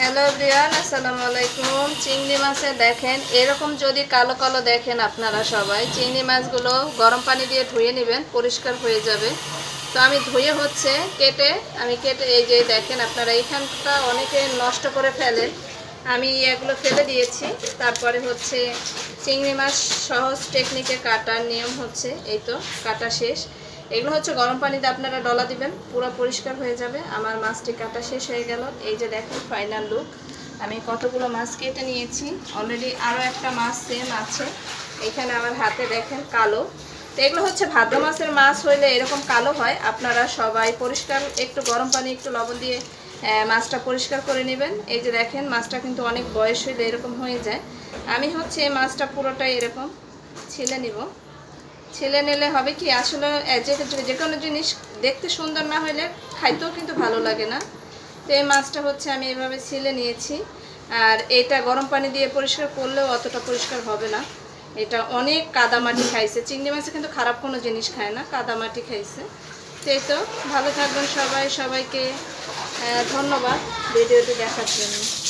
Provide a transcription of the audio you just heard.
Hello Brian আসসালামু আলাইকুম চিংড়ি মাছে দেখেন, এরকম যদি কালো কালো দেখেন আপনারা সবাই, চিংড়ি মাছগুলো গরম পানি দিয়ে ধুয়ে নেবেন, পরিষ্কার হয়ে যাবে। তো আমি ধুয়ে হচ্ছে কেটে, আমি কেটে, এই যে দেখেন আপনারা, এইখানটা অনেকে নষ্ট করে ফেলেন। আমি এগুলো ফেলে দিয়েছি। তারপরে হচ্ছে চিংড়ি মাছ সহজ টেকনিকে কাটার নিয়ম হচ্ছে, এই তো, কাটা শেষ। এগুলো হচ্ছে গরম পানিতে আপনারা ডলা দিবেন, পুরো পরিষ্কার হয়ে যাবে। আমার মাছটি কাটা শেষ হয়ে গেল। এই যে দেখেন ফাইনাল লুক আমি কতগুলো মাছ কেটে নিয়েছি। অলরেডি আরও একটা মাছ সেম আছে। এখানে আমার হাতে দেখেন কালো। তো এগুলো হচ্ছে ভাদ্র মাছের মাছ হইলে এরকম কালো হয়। আপনারা সবাই পরিষ্কার, একটু গরম পানি, একটু লবণ দিয়ে মাছটা পরিষ্কার করে নেবেন। এই যে দেখেন, মাছটা কিন্তু অনেক বয়স হইলে এরকম হয়ে যায়। আমি হচ্ছে এই মাছটা পুরোটাই এরকম ছিলে নিব। ছেলে নিলে হবে কি? আসলে যে যে কোনো জিনিস দেখতে সুন্দর না হলে খাইতেও কিন্তু ভালো লাগে না। তো এই মাছটা হচ্ছে আমি এভাবে ছিলে নিয়েছি। আর এটা গরম পানি দিয়ে পরিষ্কার করলেও অতটা পরিষ্কার হবে না। এটা অনেক কাদামাটি খাইছে। চিংড়ি মাছে কিন্তু খারাপ কোনো জিনিস খায় না, কাদামাটি খাইছে। তো এই তো, ভালো থাকবেন সবাই। সবাইকে ধন্যবাদ ভিডিওটি দেখার জন্য।